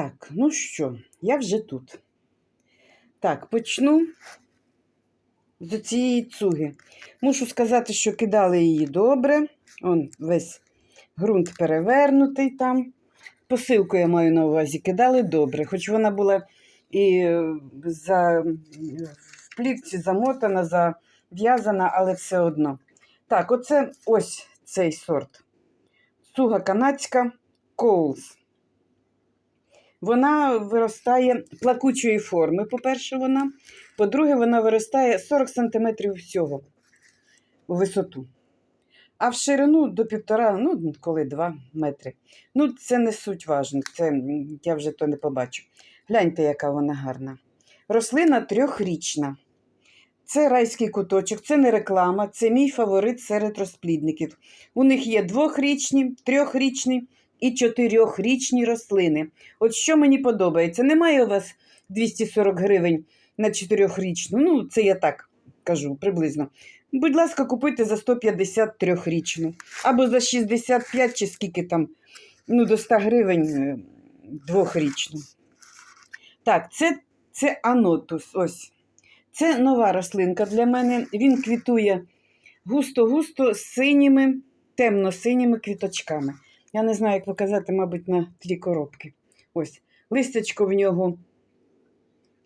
Так, ну що, я вже тут. Так, почну з цієї цуги. Мушу сказати, що кидали її добре. Он весь ґрунт перевернутий там. Посилку я маю на увазі, кидали добре, хоч вона була і е, за, в плівці замотана, зав'язана, але все одно. Так, оце ось цей сорт. Цуга канадська Коулс. Вона виростає плакучої форми, по-перше, вона. По-друге, вона виростає 40 см всього у висоту. А в ширину до півтора, ну, коли 2 метри. Ну, це не суть важно, це я вже то не побачу. Гляньте, яка вона гарна. Рослина трьохрічна. Це райський куточок, це не реклама, це мій фаворит серед розплідників. У них є двохрічні, трьохрічні і чотирьохрічні рослини. От що мені подобається, немає у вас 240 гривень на чотирьохрічну. Ну, це я так кажу приблизно. Будь ласка, купуйте за 153-річну. Або за 65 чи скільки там, ну, до 100 гривень е, двохрічну. Так, це, це анотус. Ось. Це нова рослинка для мене. Він квітує густо-густо з синіми, темно-синіми квіточками. Я не знаю, як показати, мабуть, на тлі коробки. Ось. Листячко в нього.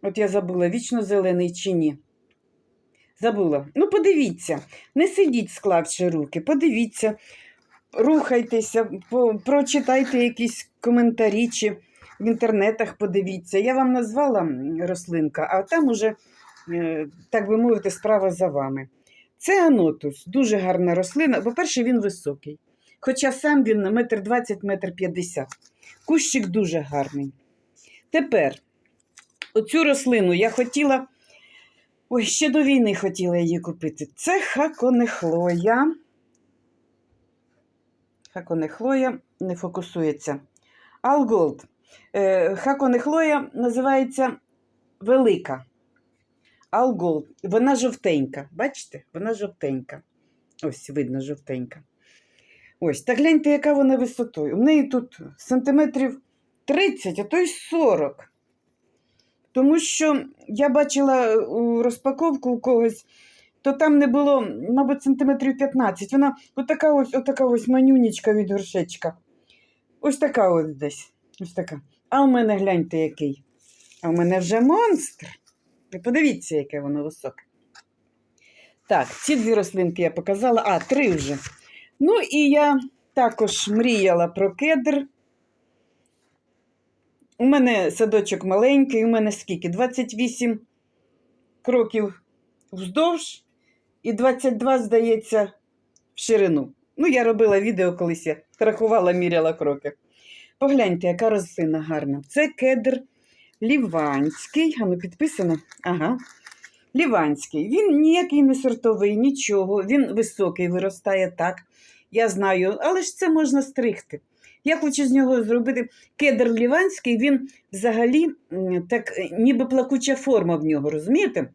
От я забула, вічно зелений чи ні. Забула. Ну, подивіться, не сидіть, склавши руки, подивіться, рухайтеся, прочитайте якісь коментарі чи в інтернетах подивіться. Я вам назвала рослинка, а там уже, е, так би мовити, справа за вами. Це анотус, дуже гарна рослина. По-перше, він високий. Хоча сам він на метр двадцять, метр п'ятдесят. Кущик дуже гарний. Тепер оцю рослину я хотіла. Ой, ще до війни хотіла її купити. Це хаконехлоя. Хаконехлоя не фокусується. Алголд. Е, Хаконехлоя називається велика. Алголд. Вона жовтенька. Бачите? Вона жовтенька. Ось, видно, жовтенька. Ось, та гляньте, яка вона висотою. У неї тут сантиметрів 30, а то й 40. Тому що я бачила е, у розпаковку у когось, то там не було, мабуть, сантиметрів 15. Вона отака ось, отака ось манюнічка від горшечка. Ось така ось десь. Ось така. А у мене гляньте який. А у мене вже монстр. Ви подивіться, яке воно високе. Так, ці дві рослинки я показала, а, три вже. Ну і я також мріяла про кедр. У мене садочок маленький, у мене скільки? 28 кроків вздовж і 22, здається, в ширину. Ну, я робила відео колись, я рахувала, міряла кроки. Погляньте, яка рослина гарна. Це кедр ліванський. А ну підписано? Ага. Ліванський. Він ніякий не сортовий, нічого. Він високий, виростає так. Я знаю, але ж це можна стригти. Я хочу з нього зробити кедр ліванський, він взагалі так, е, ніби плакуча форма в нього, розумієте?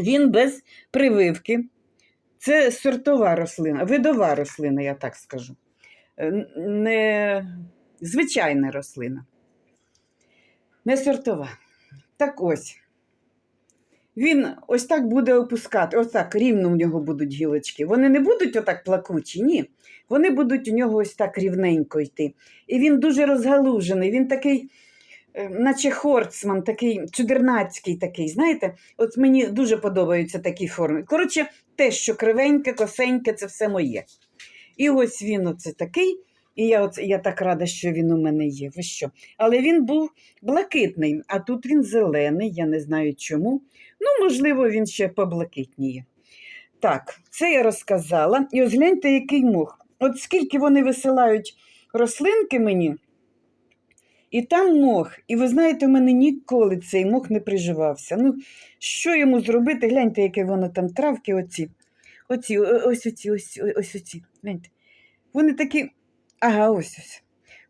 Він без прививки. Це сортова рослина, видова рослина, я так скажу. Е, Не звичайна рослина. Не сортова. Так ось. Він ось так буде опускати, ось так рівно в нього будуть гілочки. Вони не будуть отак плакучі, ні. Вони будуть у нього ось так рівненько йти. І він дуже розгалужений, він такий, е, наче хорцман, такий чудернацький такий. Знаєте, от мені дуже подобаються такі форми. Коротше, те, що кривеньке, косеньке, це все моє. І ось він оце такий. І я, оце, я так рада, що він у мене є. Ви що? Але він був блакитний, а тут він зелений, я не знаю чому. Ну, можливо, він ще поблакитніє. Так, це я розказала. І ось гляньте, який мох. От скільки вони висилають рослинки мені, і там мох. І ви знаєте, у мене ніколи цей мох не приживався. Ну, що йому зробити? Гляньте, яке воно там травки, оці. Оці, ось оці, ось оці. Гляньте. Вони такі. Ага, ось ось.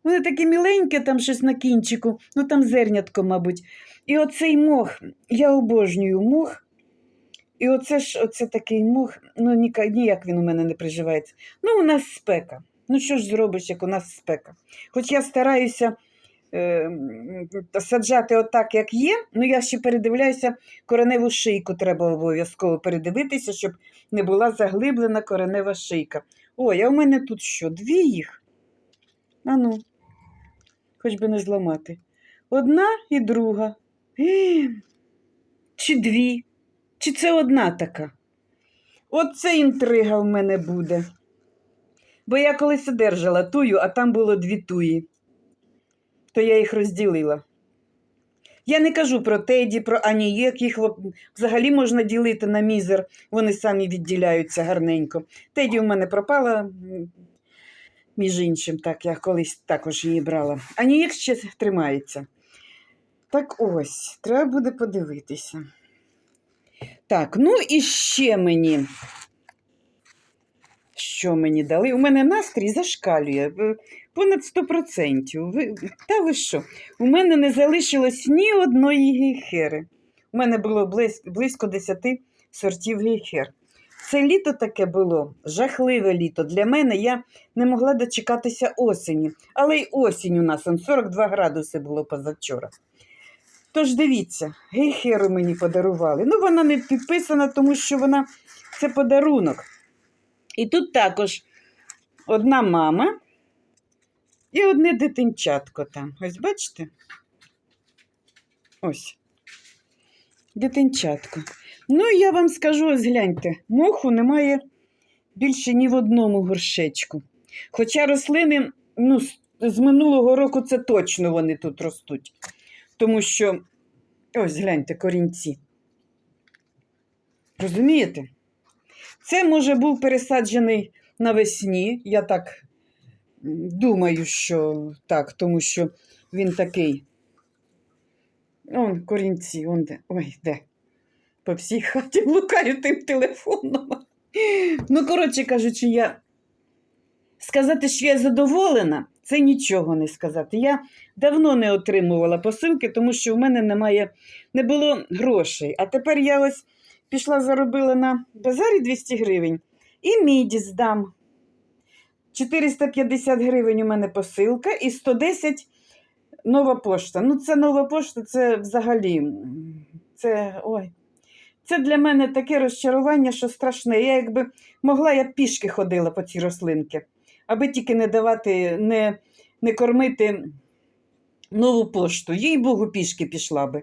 Вони такі міленькі, там щось на кінчику, ну там зернятко, мабуть. І оцей мох, я обожнюю мох. І оце ж оце такий мох, ну ніяк він у мене не приживається. Ну, у нас спека. Ну що ж зробиш, як у нас спека? Хоч я стараюся е, саджати отак, як є. Ну, я ще передивляюся, кореневу шийку треба обов'язково передивитися, щоб не була заглиблена коренева шийка. Ой, а в мене тут що? Дві їх? А ну, хоч би не зламати. Одна і друга. Е, Чи дві? Чи це одна така? Оце інтрига в мене буде. Бо я колись одержала тую, а там було дві туї. То я їх розділила. Я не кажу про теді, про анієк, їх взагалі можна ділити на мізер, вони самі відділяються гарненько. Теді в мене пропала, між іншим, так, я колись також її брала. Анієк ще тримається. Так ось, треба буде подивитися. Так, ну і ще мені. Що мені дали? У мене настрій зашкалює. е, Понад 100%. Ви, та ви що? У мене не залишилось ні одної гейхери. У мене було близько 10 сортів гейхер. Це літо таке було, жахливе літо. Для мене я не могла дочекатися осені. Але й осінь у нас 42 градуси було позавчора. Тож дивіться, гейхеру мені подарували. Ну, вона не підписана, тому що вона це подарунок. І тут також одна мама і одне дитинчатко там. Ось бачите? Ось. Дитинчатко. Ну, я вам скажу, ось гляньте, моху немає більше ні в одному горшечку. Хоча рослини, ну, з минулого року це точно вони тут ростуть. Тому що, ось гляньте, корінці. Розумієте? Це, може, був пересаджений навесні. Я так думаю, що так, тому що він такий. Он корінці, он. Ой, де. По всій хаті блукаю тим телефоном. Ну, коротше кажучи, я сказати, що я задоволена, це нічого не сказати. Я давно не отримувала посилки, тому що в мене немає, не було грошей. А тепер я ось пішла, заробила на базарі 200 гривень і міді здам. 450 гривень у мене посилка і 110 нова пошта. Ну, це нова пошта, це взагалі. Це ой. Це для мене таке розчарування, що страшне. Я якби могла, я пішки ходила по ці рослинки, аби тільки не давати, не, не кормити нову пошту. Їй Богу, пішки пішла би.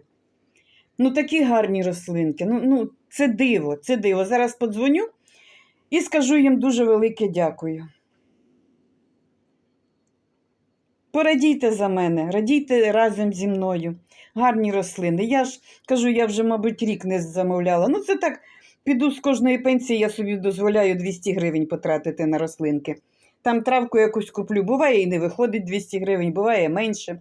Ну, такі гарні рослинки. Ну, ну, це диво, це диво. Зараз подзвоню і скажу їм дуже велике дякую. Порадійте за мене, радійте разом зі мною. Гарні рослини. Я ж кажу, я вже, мабуть, рік не замовляла. Ну, це так, піду з кожної пенсії, я собі дозволяю 200 гривень потратити на рослинки. Там травку якусь куплю. Буває і не виходить 200 гривень, буває менше.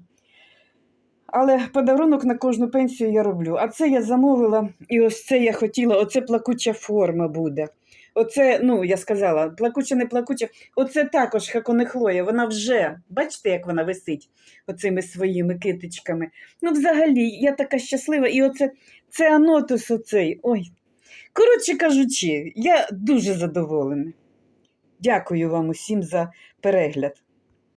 Але подарунок на кожну пенсію я роблю. А це я замовила, і ось це я хотіла, оце плакуча форма буде. Оце, ну, я сказала, плакуче, не плакуче. Оце також хаконехлоя, вона вже, бачите, як вона висить оцими своїми китичками. Ну, взагалі, я така щаслива, і оце це анотус оцей. Ой. Коротше кажучи, я дуже задоволена. Дякую вам усім за перегляд.